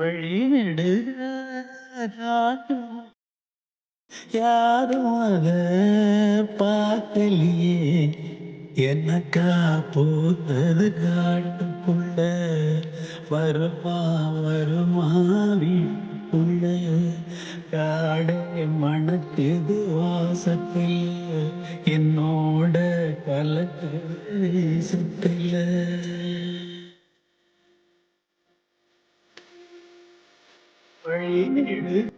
வழிநெடுக யாரும் அத பார்க்கலையே. எனக்கா போனது காட்டுக்குள்ள? வருமா வருமா வீட்டுக்குள்ள? காடே மணக்குது வாசத்தில் என்னோட கலக்கு free.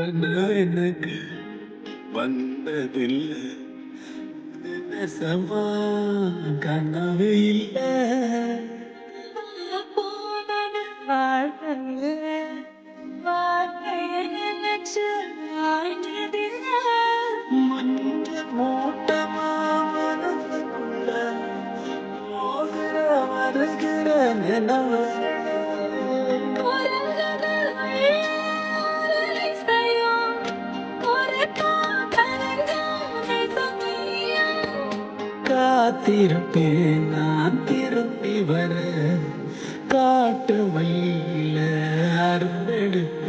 எனக்கு வந்ததில்லை. நெசமா கனவு இல்லை. மஞ்சள் மூட்டமா மனசுக்குள்ள போகிற வருகிற நினைவு. காத்திருப்பேன் நான் திரும்பி வர காட்டு வழியில அறுவெடுக்க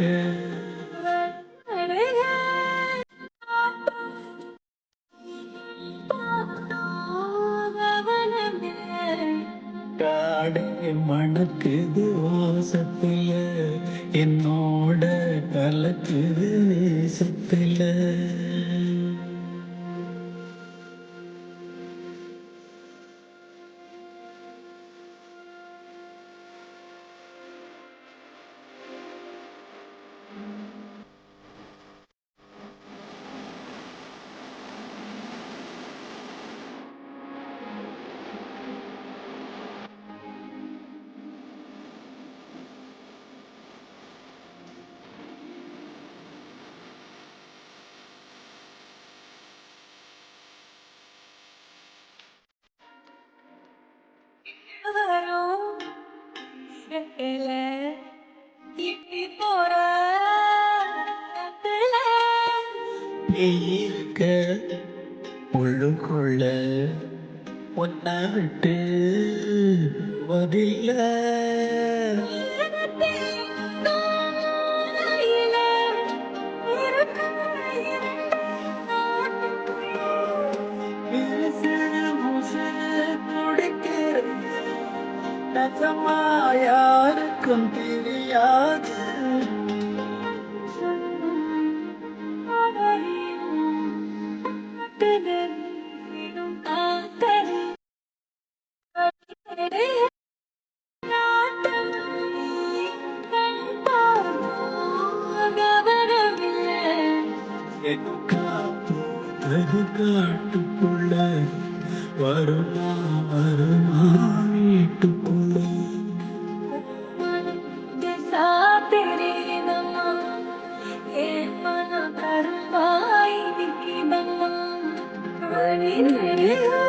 காடே மணக்குது வாசத்துல என்னோட கலக்குது நேசத்துல நீ இருக்க உள்ளுக்குள்ள ஒன்ன விட்டு நசமா யாருக்கும் it.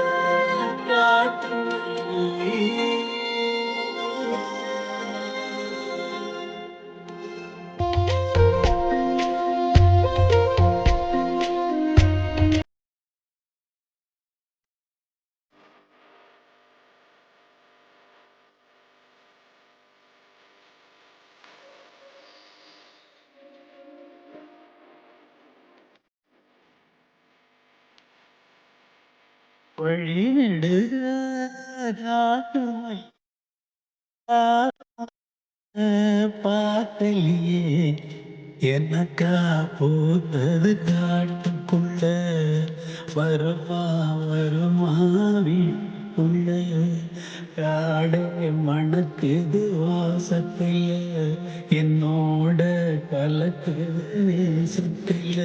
நாட்டுமை பார்த்தலியே எனக்கா போனது காட்டுக்குள்ள வருமா வருமா வீட்டுக்குள்ள காடே மணக்குது வாசத்தைய என்னோட கலக்குது நேசத்தைய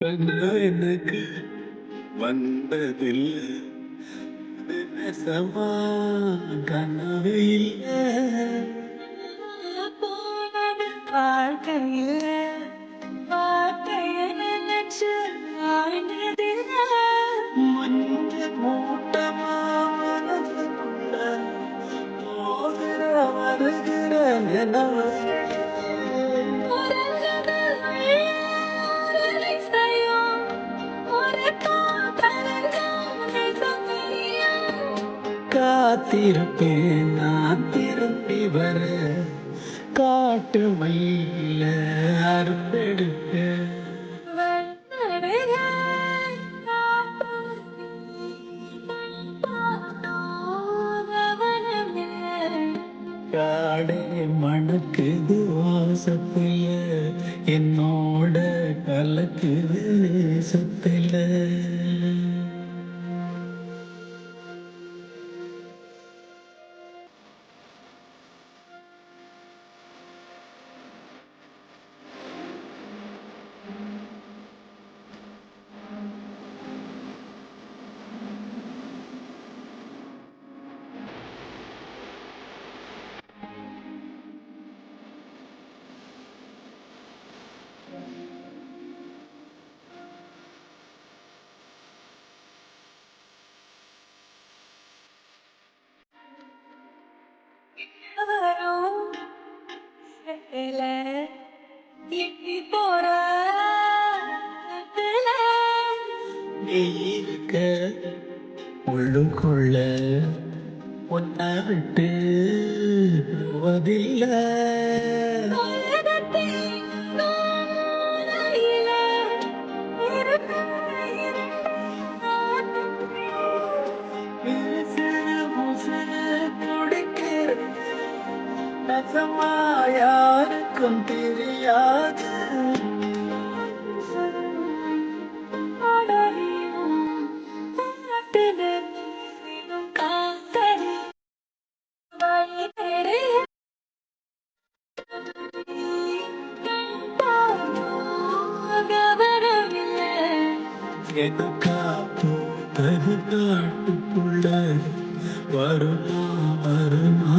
எனக்கு வந்ததில்லை. கனவு இல்லை. வாழ்க்கையில் வார்த்தையை நினைச்சு வாழ்ந்ததில்ல. மஞ்ச மூட்டமா மனசுக்குள்ள போகிற வருகிற நினைவு காத்திருப்பேன் நான் திரும்பி வர. காட்டு மயில அறுப்பெடுக்க காடே மணக்குது வாசத்துல இருக்க உள்ளுக்குள்ள ஒன்ன விட்டு போவதில்லை. யாருக்கும் தெரியாது. எனக்கா போதது காட்டுக்குள்ள வருமா வருமா